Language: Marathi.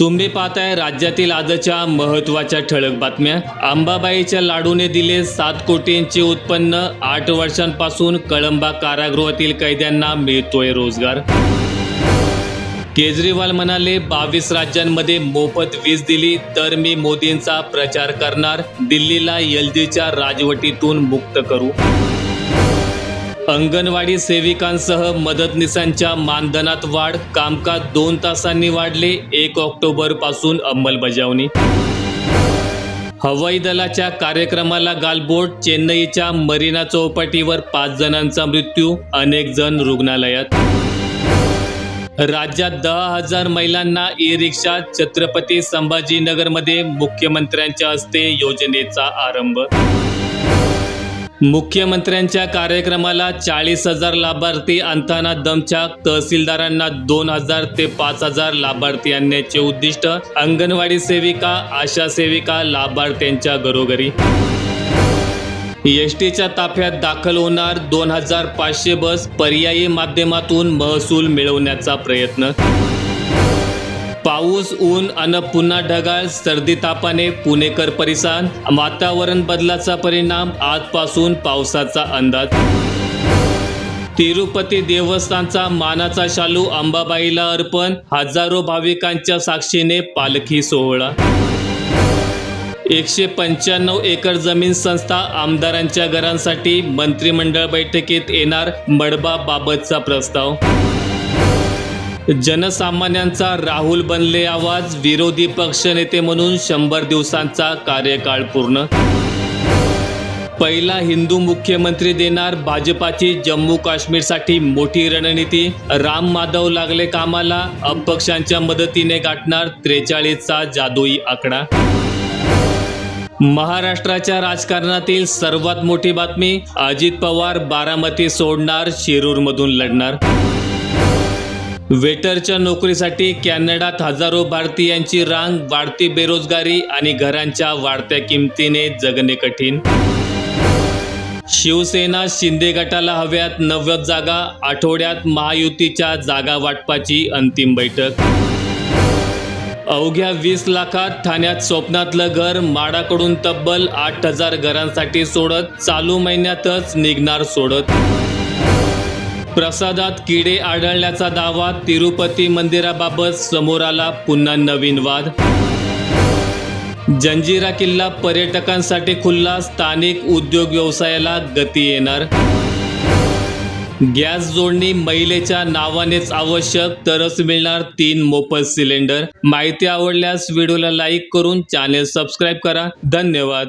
तुम्ही पाहताय राज्यातील आजच्या महत्त्वाच्या ठळक बातम्या. अंबाबाईच्या लाडूने दिले सात कोटींचे उत्पन्न आठ वर्षांपासून कळंबा कारागृहातील कैद्यांना मिळतोय रोजगार. केजरीवाल म्हणाले बावीस राज्यांमध्ये मोफत वीज दिली तर मी मोदींचा प्रचार करणार दिल्लीला यलदीच्या राजवटीतून मुक्त करू. अंगणवाडी सेविकांसह मदतनीसांच्या मानधनात वाढ कामकाज दोन तासांनी वाढले एक ऑक्टोबरपासून अंमलबजावणी. हवाई दलाच्या कार्यक्रमाला गालबोट चेन्नईच्या मरीना चौपाटीवर पाच जणांचा मृत्यू अनेक जण रुग्णालयात. राज्यात दहा हजार महिलांना ई रिक्षा छत्रपती संभाजीनगरमध्ये मुख्यमंत्र्यांच्या हस्ते योजनेचा आरंभ. मुख्यमंत्र्यांच्या कार्यक्रमाला चाळीस हजार लाभार्थी आणताना दमछाक. तहसीलदारांना दोन हजार ते पाच हजार लाभार्थी आणण्याचे उद्दिष्ट. अंगणवाडी सेविका आशा सेविका लाभार्थ्यांच्या घरोघरी. एस टीच्या ताफ्यात दाखल होणार दोन हजार पाचशे बस पर्यायी माध्यमातून महसूल मिळवण्याचा प्रयत्न. पाऊस ऊन अन पुन्हा ढगाळ सर्दी तापाने पुणेकर परिसान वातावरण बदलाचा परिणाम आजपासून पावसाचा अंदाज. तिरुपती देवस्थानचा मानाचा शालू अंबाबाईला अर्पण हजारो भाविकांच्या साक्षीने पालखी सोहळा. एकशे पंच्याण्णव एकर जमीन संस्था आमदारांच्या घरांसाठी मंत्रिमंडळ बैठकीत येणार मडबाबाबतचा प्रस्ताव. जनसामान्यांचा राहुल बनले आवाज विरोधी पक्षनेते म्हणून शंभर दिवसांचा कार्यकाळ पूर्ण. पहिला हिंदू मुख्यमंत्री देणार भाजपाची जम्मू काश्मीरसाठी मोठी रणनीती. राम माधव लागले कामाला अपक्षांच्या मदतीने गाठणार त्रेचाळीसचा जादुई आकडा. महाराष्ट्राच्या राजकारणातील सर्वात मोठी बातमी अजित पवार बारामती सोडणार शिरूरमधून लढणार. वेटरच्या नोकरीसाठी कॅनडात हजारो भारतीयांची रांग वाढती बेरोजगारी आणि घरांच्या वाढत्या किमतीने जगणे कठीण. शिवसेना शिंदे गटाला हव्यात नव्वद जागा आठवड्यात महायुतीच्या जागा वाटपाची अंतिम बैठक. अवघ्या वीस लाखात ठाण्यात स्वप्नातलं घर माडाकडून तब्बल आठ हजार घरांसाठी सोडत चालू महिन्यातच निघणार सोडत. प्रसादात किडे आढळल्याचा दावा तिरुपती मंदिराबाबत समोर आला पुन्हा नवीन वाद. जंजिरा किल्ला पर्यटकांसाठी खुल्ला स्थानिक उद्योग व्यवसायाला गती येणार. गॅस जोडणी महिलेच्या नावानेच आवश्यक तरच मिळणार तीन मोफत सिलेंडर. माहिती आवडल्यास व्हिडिओला लाईक करून चॅनेल सबस्क्राईब करा. धन्यवाद.